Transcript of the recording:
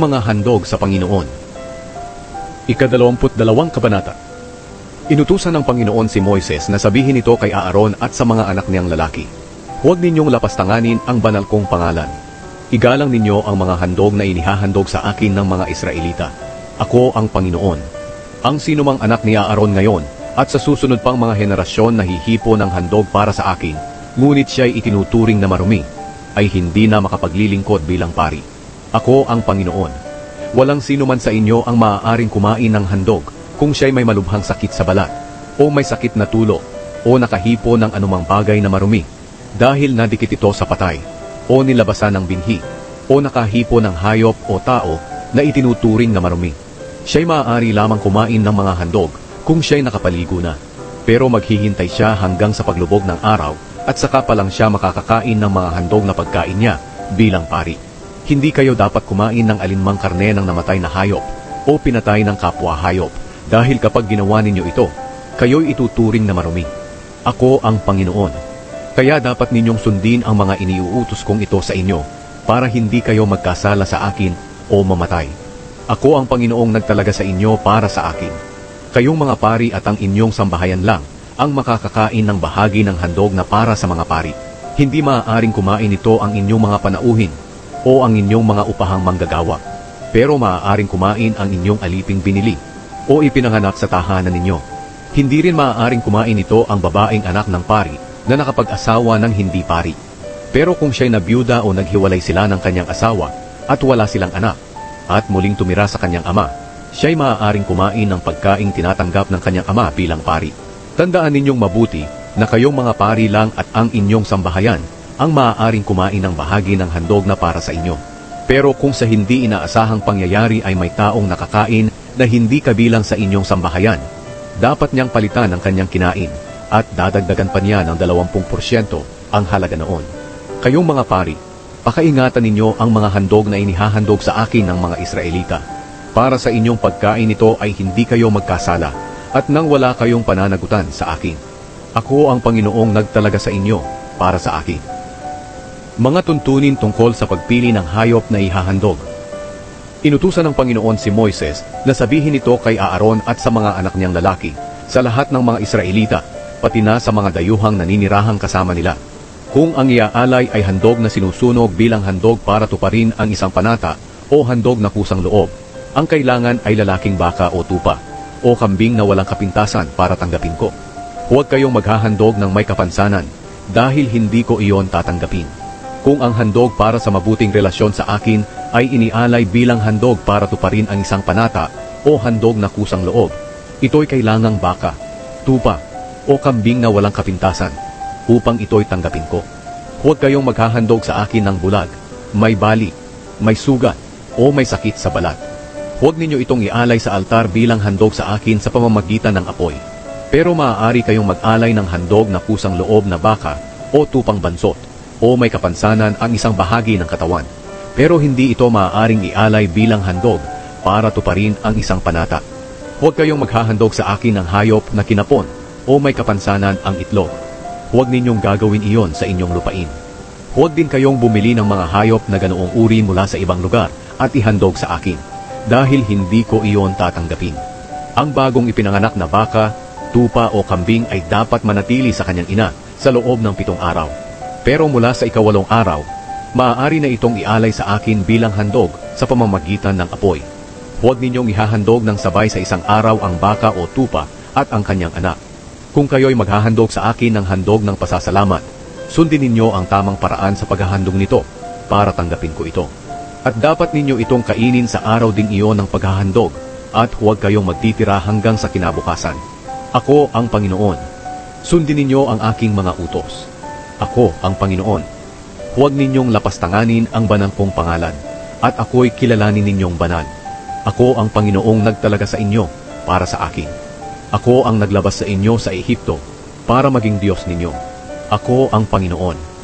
Mga handog sa Panginoon. Ikadalawamput dalawang kabanata. Inutusan ng Panginoon si Moises na sabihin ito kay Aaron at sa mga anak niyang lalaki. Huwag ninyong lapastanganin ang banal kong pangalan. Igalang ninyo ang mga handog na inihahandog sa akin ng mga Israelita. Ako ang Panginoon. Ang sinumang anak ni Aaron ngayon at sa susunod pang mga henerasyon na hihipo ng handog para sa akin, ngunit siya'y itinuturing na marumi, ay hindi na makapaglilingkod bilang pari. Ako ang Panginoon. Walang sino man sa inyo ang maaaring kumain ng handog kung siya'y may malubhang sakit sa balat, o may sakit na tulo, o nakahipo ng anumang bagay na marumi, dahil nadikit ito sa patay, o nilabasan ng binhi, o nakahipo ng hayop o tao na itinuturing na marumi. Siya'y maaari lamang kumain ng mga handog kung siya'y nakapaligo na. Pero maghihintay siya hanggang sa paglubog ng araw at saka pa lang siya makakakain ng mga handog na pagkain niya bilang pari. Hindi kayo dapat kumain ng alinmang karne ng namatay na hayop o pinatay ng kapwa hayop dahil kapag ginawa ninyo ito, kayo'y ituturing na marumi. Ako ang Panginoon. Kaya dapat ninyong sundin ang mga iniuutos kong ito sa inyo para hindi kayo magkasala sa akin o mamatay. Ako ang Panginoong nagtalaga sa inyo para sa akin. Kayong mga pari at ang inyong sambahayan lang ang makakakain ng bahagi ng handog na para sa mga pari. Hindi maaaring kumain ito ang inyong mga panauhin o ang inyong mga upahang manggagawa. Pero maaaring kumain ang inyong aliping binili o ipinanganak sa tahanan ninyo. Hindi rin maaaring kumain ito ang babaeng anak ng pari na nakapag-asawa ng hindi pari. Pero kung siya'y nabiyuda o naghiwalay sila ng kanyang asawa at wala silang anak, at muling tumira sa kanyang ama, siya'y maaaring kumain ng pagkaing tinatanggap ng kanyang ama bilang pari. Tandaan ninyong mabuti na kayong mga pari lang at ang inyong sambahayan ang maaaring kumain ng bahagi ng handog na para sa inyo. Pero kung sa hindi inaasahang pangyayari ay may taong nakakain na hindi kabilang sa inyong sambahayan, dapat niyang palitan ang kanyang kinain at dadagdagan pa niya ng 20% ang halaga noon. Kayong mga pari, Pakaingatan ninyo ang mga handog na inihahandog sa akin ng mga Israelita. Para sa inyong pagkain nito ay hindi kayo magkasala at nang wala kayong pananagutan sa akin. Ako ang Panginoong nagtalaga sa inyo para sa akin. Mga tuntunin tungkol sa pagpili ng hayop na ihahandog. Inutusan ng Panginoon si Moises na sabihin ito kay Aaron at sa mga anak niyang lalaki, sa lahat ng mga Israelita, pati na sa mga dayuhang naninirahang kasama nila. Kung ang iaalay ay handog na sinusunog bilang handog para tuparin ang isang panata o handog na kusang loob, ang kailangan ay lalaking baka o tupa o kambing na walang kapintasan para tanggapin ko. Huwag kayong maghahandog ng may kapansanan dahil hindi ko iyon tatanggapin. Kung ang handog para sa mabuting relasyon sa akin ay inialay bilang handog para tuparin ang isang panata o handog na kusang loob, ito'y kailangang baka, tupa o kambing na walang kapintasan upang ito'y tanggapin ko. Huwag kayong maghahandog sa akin ng bulag, may bali, may sugat, o may sakit sa balat. Huwag ninyo itong ialay sa altar bilang handog sa akin sa pamamagitan ng apoy. Pero maaari kayong mag-alay ng handog na kusang loob na baka o tupang bansot, o may kapansanan ang isang bahagi ng katawan. Pero hindi ito maaaring ialay bilang handog para tuparin ang isang panata. Huwag kayong maghahandog sa akin ng hayop na kinapon o may kapansanan ang itlog huwag ninyong gagawin iyon sa inyong lupain. Huwag din kayong bumili ng mga hayop na ganoong uri mula sa ibang lugar at ihandog sa akin, dahil hindi ko iyon tatanggapin. Ang bagong ipinanganak na baka, tupa o kambing ay dapat manatili sa kanyang ina sa loob ng pitong araw. Pero mula sa ikawalong araw, maaari na itong ialay sa akin bilang handog sa pamamagitan ng apoy. Huwag ninyong ihahandog ng sabay sa isang araw ang baka o tupa at ang kanyang anak kung kayo'y maghahandog sa akin ng handog ng pasasalamat, sundin ninyo ang tamang paraan sa paghahandog nito para tanggapin ko ito. At dapat ninyo itong kainin sa araw ding iyon ng paghahandog at huwag kayong magtitira hanggang sa kinabukasan. Ako ang Panginoon. Sundin ninyo ang aking mga utos. Ako ang Panginoon. Huwag ninyong lapastanganin ang banal kong pangalan at ako'y kilalanin ninyong banal. Ako ang Panginoong nagtalaga sa inyo para sa akin. Ako ang naglabas sa inyo sa Ehipto para maging Diyos ninyo. Ako ang Panginoon.